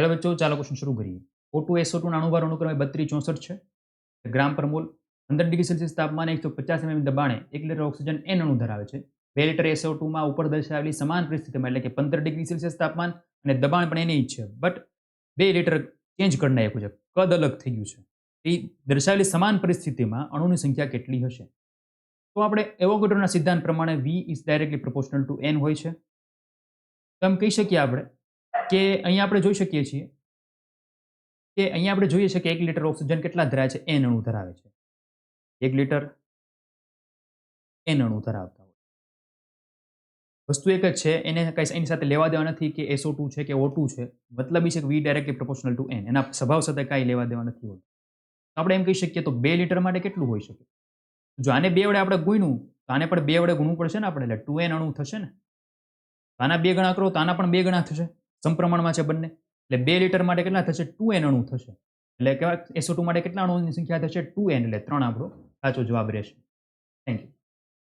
Hello બચ્ચો ચાલો question શરૂ કરીએ. ઓ ટુ એસો ટુ અણુભાર અણુક્રમે બત્રીસ ચોસઠ છે. ગ્રામ પર મોલ. પંદર ડિગ્રી સેલ્સિયસ તાપમાને એકસો પચાસ એમએમ દબાણે એક લીટર ઓક્સિજન એન અણુ ધરાવે છે. બે લીટર એસો ટુમાં ઉપર દર્શાવેલી સમાન પરિસ્થિતિમાં એટલે કે પંદર ડિગ્રી સેલ્સિયસ તાપમાન અને દબાણ પણ એની જ છે. બટ બે લીટર ચેન્જ કરી નાખ્યું છે કદ અલગ થઈ ગયું છે. એ દર્શાવેલી સમાન પરિસ્થિતિમાં અણુની સંખ્યા કેટલી હશે? તો આપણે એવોગેડ્રોના સિદ્ધાંત પ્રમાણે V is directly proportional to N હોય છે. તો એમ કહી શકીએ આપણે કે અહીંયા આપણે જોઈ શકીએ છીએ કે અહીંયા આપણે જોઈએ છીએ કે એક લીટર ઓક્સિજન કેટલા ધરાવે છે? એન અણુ ધરાવે છે. એક લીટર એન અણુ ધરાવતા હોય. વસ્તુ એક જ છે, એને કઈ એની સાથે લેવા દેવા નથી કે એસો ટુ છે કે ઓ ટુ છે. મતલબ એ છે કે V directly proportional to n એના સ્વભાવ સાથે કાંઈ લેવા દેવા નથી હોતું. આપણે એમ કહી શકીએ તો બે લીટર માટે કેટલું હોઈ શકે? જો આને બે વડે આપણે ગુણ્યું, તો આને પણ બે વડે ગુણવું પડશે ને આપણે? એટલે ટુ એન અણુ થશે ને? આના બે ગણા કરો, તો આના પણ બે ગણા થશે. સમપ્રમાણમાં છે બંને. એટલે બે લીટર માટે કેટલા થશે? ટુ એન અણુ થશે. એટલે કેવા એસો ટુ માટે કેટલા અણુની સંખ્યા થશે? Two n. એટલે ત્રણ આપણો સાચો જવાબ રહેશે. Thank you